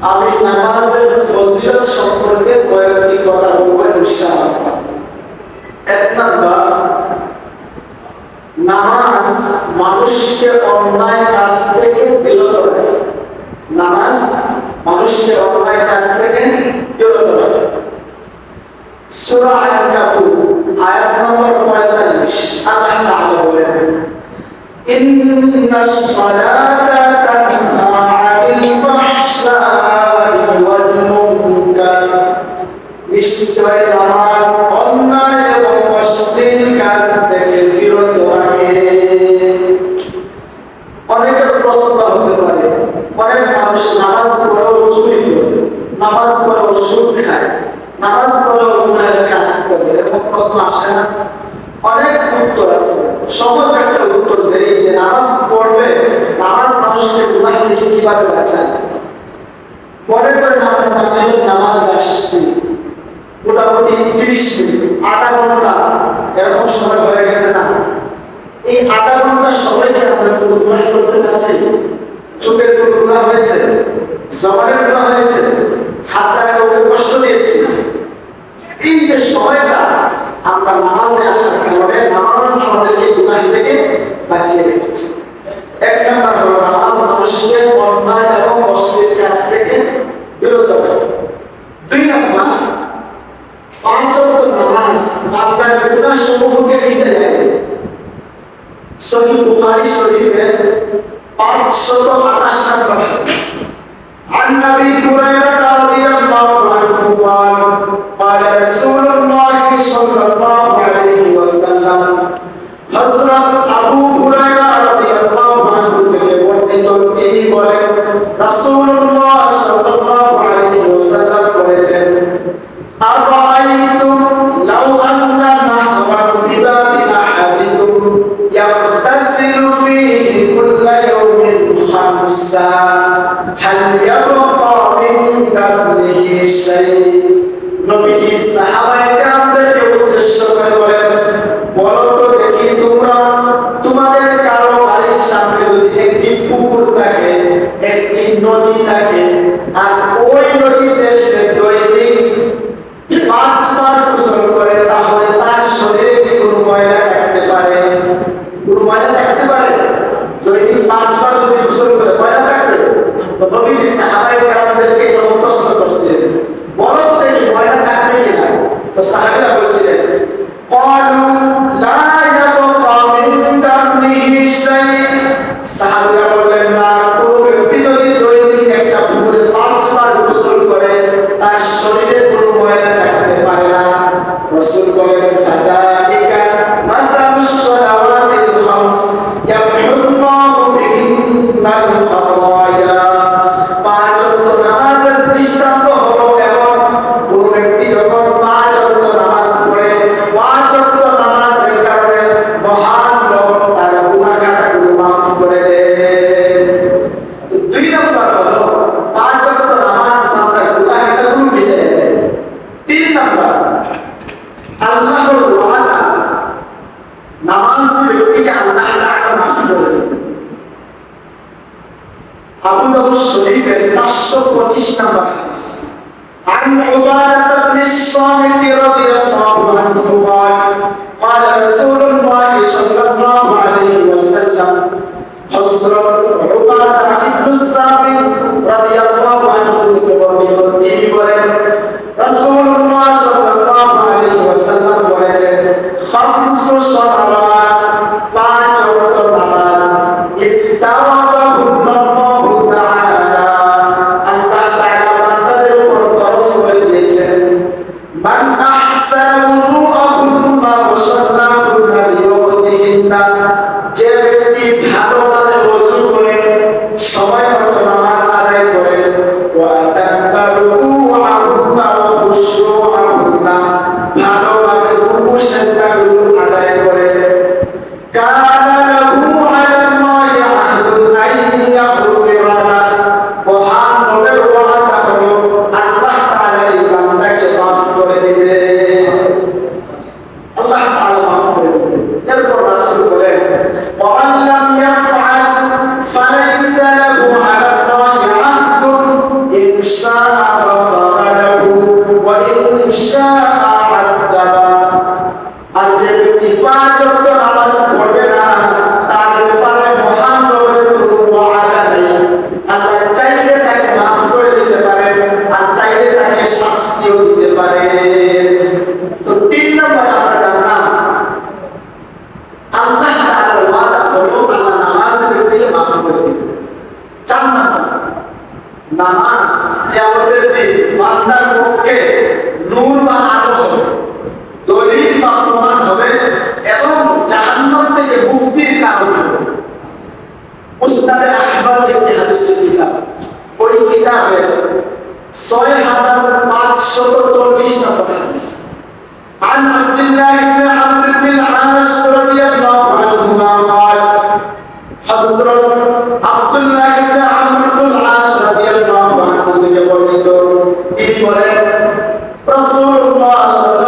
আমি নামাজের ফজিলত সম্পর্কে কয়েকটি কথা বলব ইনশাআল্লাহ। এক নাম্বার, নামাজ মানুষকে অন্যায় কাজ থেকে বিরত রাখে। নামাজ মানুষকে অন্যায় কাজ থেকে বিরত রাখে। সূরা আন-কাবুর আয়াত নম্বর 45 আল্লাহ বলেন, ইন্নাস সালাতা অনেক মানুষ নামাজ পড়েও চুরি করে, নামাজ পড়েও সুদ খায়, নামাজ পড়েও গুণের কাজ করে, এরকম প্রশ্ন আসে না। অনেক উত্তর আছে। সহজ একটা উত্তর দেই যে নামাজ পড়লে নামাজ মানুষকে গুণাহ থেকে কীভাবে বাঁচায়? মনে করেন আপনি মাগরিবের নামাজ আসছি। মোটামুটি তিরিশ মিনিট, আধা ঘণ্টা, এরকম সময় হয়ে গেছে না? এই আধা সময় কি আমরা কোনো গুণাহ করতে পারছি চোখের কোনো গুণাহ হয়েছে? জবানের গুণাহ হয়েছে? হাত দ্বারা কাউকে কষ্ট দিয়েছি? এই যে সময়টা, আমরা নামাজে আসার কারণে নামাজ আমাদেরকে গুনাহ থেকে বাঁচিয়ে রেখেছে। এক নম্বর হলো নামাজ মানুষকে অন্যায় এবং অশ্লীল কাজ থেকে বিরত রাখে দুই নম্বর পাঁচ ওয়াক্ত নামাজ বান্দার গুনাহ সমূহকে মিটে যায় সহিহ বুখারী শরীফের 528 নম্বর হাদিস عن ابي هريره رضي الله عنه قال قال رسول الله صلى الله عليه وسلم হযরত আবু হুরায়রা রাদিয়াল্লাহু আনহু থেকে বর্ণিত তিনি বলেন রাসূলুল্লাহ সাল্লাল্লাহু আলাইহি ওয়াসাল্লাম বলেছেন আরাআইতুম হাল من قبله شيء নবীজি সাহাবায়ে কেরামদেরকে উদ্দেশ্য করে বলেন বলো তো দেখি তোমরা তোমাদের কারও বাড়ির সামনে যদি একটি পুকুর থাকে, একটি নদী থাকে, আর ওই নদীতে সে দৈনিক নবীজি সাহাবায়ে কেরামদেরকে الصامت رضي বা প্রমাণ হবে এবং জাহান্নাম থেকে মুক্তির কারণ হবে। মুস্তাদে আহবার একটি হাদিসের কিতাব। ওই কিতাবের ছয় হাজার পাঁচশত চল্লিশ নম্বর হাদিস। عن عبد الله بن عمرو بن العاص رضي الله عنهما قال حضرت عبد الله بن عمرو بن العاص رضي الله عنه তিনি বলেন, রাসূলুল্লাহ সাল্লাল্লাহু